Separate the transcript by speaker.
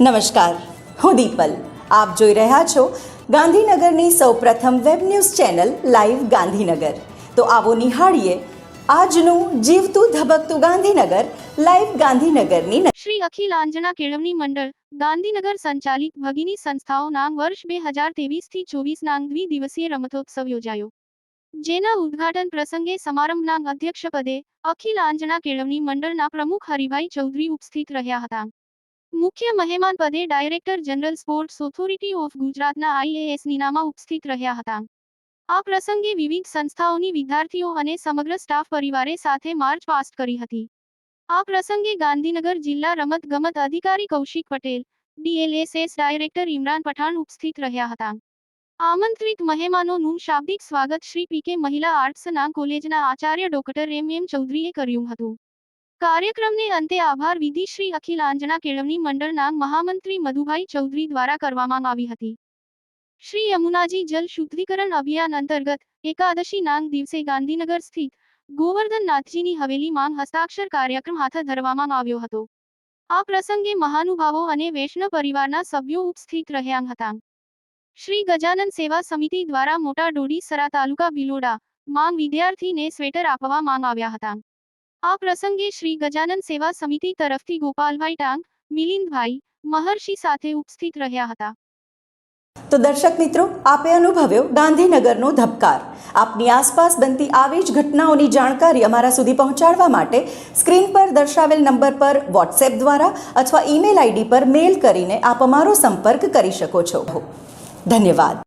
Speaker 1: નમસ્કાર, હું દીપલ. આપ જોઈ રહ્યા છો ગાંધીનગરની સૌપ્રથમ web news channel live Gandhinagar. તો આવો નિહાળીએ આજનું જીવતું ધબકતું ગાંધીનગર, લાઈવ ગાંધીનગરની
Speaker 2: શ્રી અખિલ આંજના કેળવણી મંડળ, ગાંધીનગર સંચાલિત ભગીની સંસ્થાઓ નામ વર્ષ બે હજાર ત્રેવીસથી ચોવીસ નાંગ દ્વિદિવસીય રમતોત્સવ યોજાયો. જેના ઉદ્ઘાટન પ્રસંગે સમારંભના અધ્યક્ષપદે અખિલ આંજના કેળવણી મંડળના પ્રમુખ હરિભાઈ ચૌધરી ઉપસ્થિત રહ્યા હતા. મુખ્ય મહેમાન પદે director general sports authority of ગુજરાતના આઈએએસ નીનામા ઉપસ્થિત રહ્યા હતા. આ પ્રસંગે વિવિધ સંસ્થાઓની વિદ્યાર્થીઓ અને સમગ્ર સ્ટાફ પરિવારે સાથે માર્ચ પાસ્ટ કરી હતી. આ પ્રસંગે ગાંધીનગર જિલ્લા રમત ગમત અધિકારી કૌશિક પટેલ ડીએલએસએસ ડાયરેક્ટર ઇમરાન પઠાણ ઉપસ્થિત રહ્યા હતા. આમંત્રિત મહેમાનોનું શાબ્દિક સ્વાગત શ્રી પીકે મહિલા આર્ટ્સના કોલેજના આચાર્ય ડોક્ટર એમ એમ ચૌધરીએ કર્યું હતું. કાર્યક્રમને અંતે આભાર. વિધિ શ્રી અખિલ આંજણા કેળવણી મંડળના મહામંત્રી મધુભાઈ ચૌધરી દ્વારા કરવામાં આવી હતી. શ્રી યમુનાજી જલ શુદ્ધિકરણ અભિયાન અંતર્ગત એકાદશી નાંગ દિવસે ગાંધીનગર સ્થિત ગોવર્ધન નાથજીની હવેલી માંગ હસ્તાક્ષર કાર્યક્રમ હાથ ધરવામાં આવ્યો હતો. આ પ્રસંગે મહાનુભાવો અને વૈષ્ણવ પરિવારના સભ્યો ઉપસ્થિત રહ્યા હતા. શ્રી ગજાનન સેવા સમિતિ દ્વારા મોટા ડોડીસરા તાલુકા બિલોડા માંગ વિદ્યાર્થીને સ્વેટર આપવામાં આવ્યા હતા. આ પ્રસંગે શ્રી ગજાનન સેવા સમિતિ તરફથી ગોપાલભાઈ ટાંગ, મિલિંદભાઈ મહર્ષિ સાથે ઉપસ્થિત રહ્યા હતા.
Speaker 1: તો દર્શક મિત્રો, આપે અનુભવ્યો ગાંધીનગરનો ધબકાર. આપની આસપાસ બનતી આવી જ ઘટનાઓની જાણકારી અમારા સુધી પહોંચાડવા માટે સ્ક્રીન પર દર્શાવેલ નંબર પર વોટ્સએપ દ્વારા અથવા ઈમેલ આઈડી પર મેલ કરીને આપ અમારો સંપર્ક કરી શકો છો. ધન્યવાદ.